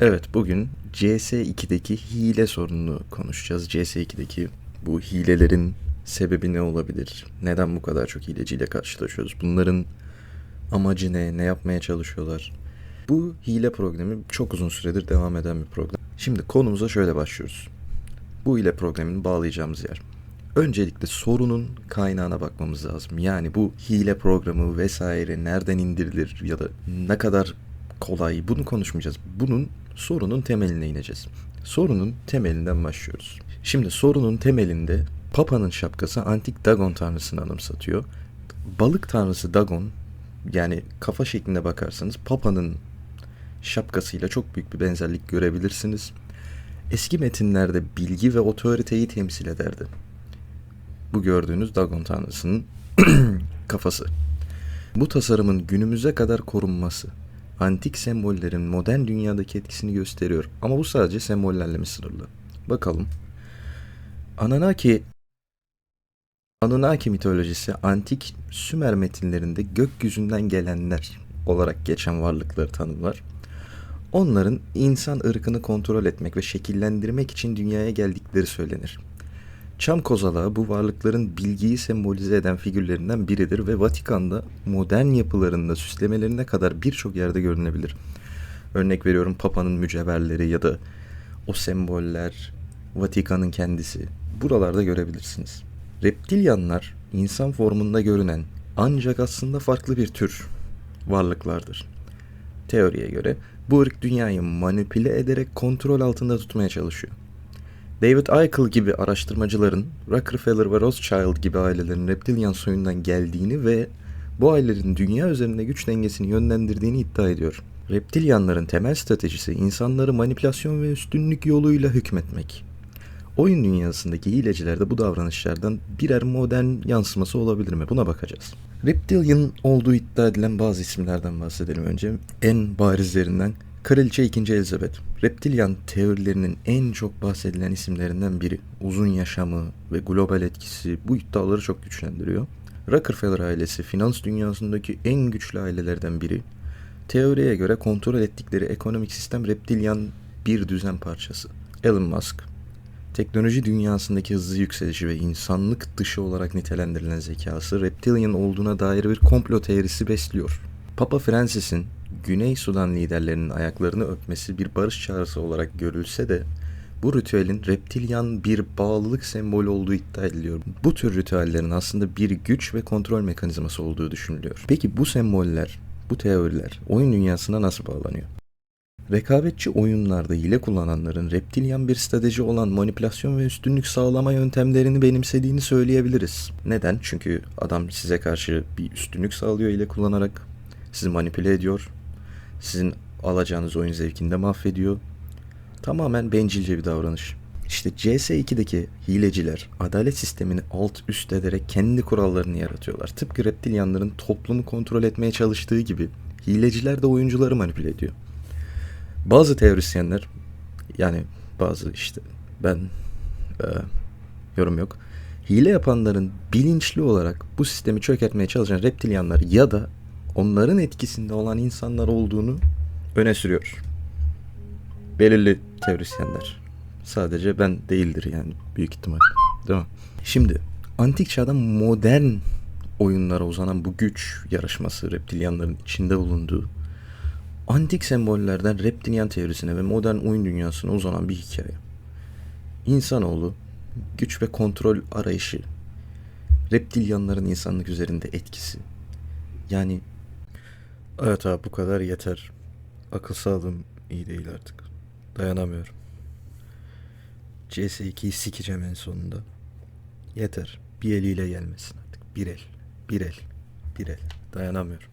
Evet, bugün CS2'deki hile sorununu konuşacağız. CS2'deki bu hilelerin sebebi ne olabilir? Neden bu kadar çok hileciyle karşılaşıyoruz? Bunların amacı ne? Ne yapmaya çalışıyorlar? Bu hile programı çok uzun süredir devam eden bir program. Şimdi konumuza şöyle başlıyoruz. Bu hile programını bağlayacağımız yer. Öncelikle sorunun kaynağına bakmamız lazım. Yani bu hile programı vesaire nereden indirilir ya da ne kadar kolay bunu konuşmayacağız. Bunun sorunun temeline ineceğiz. Sorunun temelinden başlıyoruz. Şimdi sorunun temelinde Papa'nın şapkası antik Dagon tanrısını anımsatıyor. Balık tanrısı Dagon yani kafa şeklinde bakarsanız Papa'nın şapkasıyla çok büyük bir benzerlik görebilirsiniz. Eski metinlerde bilgi ve otoriteyi temsil ederdi. Bu gördüğünüz Dagon tanrısının kafası. Bu tasarımın günümüze kadar korunması, antik sembollerin modern dünyadaki etkisini gösteriyor. Ama bu sadece sembollerle mi sınırlı? Bakalım. Anunnaki Anunnaki mitolojisi antik Sümer metinlerinde gökyüzünden gelenler olarak geçen varlıkları tanımlar. Onların insan ırkını kontrol etmek ve şekillendirmek için dünyaya geldikleri söylenir. Çam kozalağı bu varlıkların bilgiyi sembolize eden figürlerinden biridir ve Vatikan'da modern yapılarında süslemelerine kadar birçok yerde görünebilir. Örnek veriyorum Papa'nın mücevherleri ya da o semboller, Vatikan'ın kendisi. Buralarda görebilirsiniz. Reptilyanlar insan formunda görünen ancak aslında farklı bir tür varlıklardır. Teoriye göre bu ırk dünyayı manipüle ederek kontrol altında tutmaya çalışıyor. David Eichel gibi araştırmacıların Rockefeller ve Rothschild gibi ailelerin reptilyan soyundan geldiğini ve bu ailelerin dünya üzerinde güç dengesini yönlendirdiğini iddia ediyor. Reptilyanların temel stratejisi insanları manipülasyon ve üstünlük yoluyla hükmetmek. Oyun dünyasındaki hileciler de bu davranışlardan birer modern yansıması olabilir mi? Buna bakacağız. Reptilian olduğu iddia edilen bazı isimlerden bahsedelim önce. En barizlerinden Kraliçe 2. Elizabeth. Reptilyan teorilerinin en çok bahsedilen isimlerinden biri. Uzun yaşamı ve global etkisi bu iddiaları çok güçlendiriyor. Rockefeller ailesi finans dünyasındaki en güçlü ailelerden biri. Teoriye göre kontrol ettikleri ekonomik sistem reptilyan bir düzen parçası. Elon Musk, teknoloji dünyasındaki hızlı yükselişi ve insanlık dışı olarak nitelendirilen zekası reptilian olduğuna dair bir komplo teorisi besliyor. Papa Francis'in Güney Sudan liderlerinin ayaklarını öpmesi bir barış çağrısı olarak görülse de bu ritüelin reptilyan bir bağlılık sembolü olduğu iddia ediliyor. Bu tür ritüellerin aslında bir güç ve kontrol mekanizması olduğu düşünülüyor. Peki bu semboller, bu teoriler oyun dünyasına nasıl bağlanıyor? Rekabetçi oyunlarda hile kullananların reptilyan bir strateji olan manipülasyon ve üstünlük sağlama yöntemlerini benimsediğini söyleyebiliriz. Neden? Çünkü adam size karşı bir üstünlük sağlıyor hile kullanarak, sizi manipüle ediyor, sizin alacağınız oyun zevkini de mahvediyor. Tamamen bencilce bir davranış. İşte CS2'deki hileciler adalet sistemini alt üst ederek kendi kurallarını yaratıyorlar. Tıpkı reptilyanların toplumu kontrol etmeye çalıştığı gibi hileciler de oyuncuları manipüle ediyor. Bazı teorisyenler yani bazı işte ben e, yorum yok. Hile yapanların bilinçli olarak bu sistemi çökertmeye çalışan reptilyanlar ya da onların etkisinde olan insanlar olduğunu öne sürüyor. Belirli teorisyenler. Sadece ben değildir yani büyük ihtimal. Değil mi? Şimdi antik çağda modern oyunlara uzanan bu güç yarışması reptilyanların içinde bulunduğu antik sembollerden reptilyan teorisine ve modern oyun dünyasına uzanan bir hikaye. İnsanoğlu güç ve kontrol arayışı, reptilyanların insanlık üzerinde etkisi. Yani evet abi bu kadar yeter. Akıl sağlığım iyi değil artık. Dayanamıyorum. CS2'yi sikeceğim en sonunda. Yeter. Bir eliyle gelmesin artık. Bir el. Bir el. Bir el. Dayanamıyorum.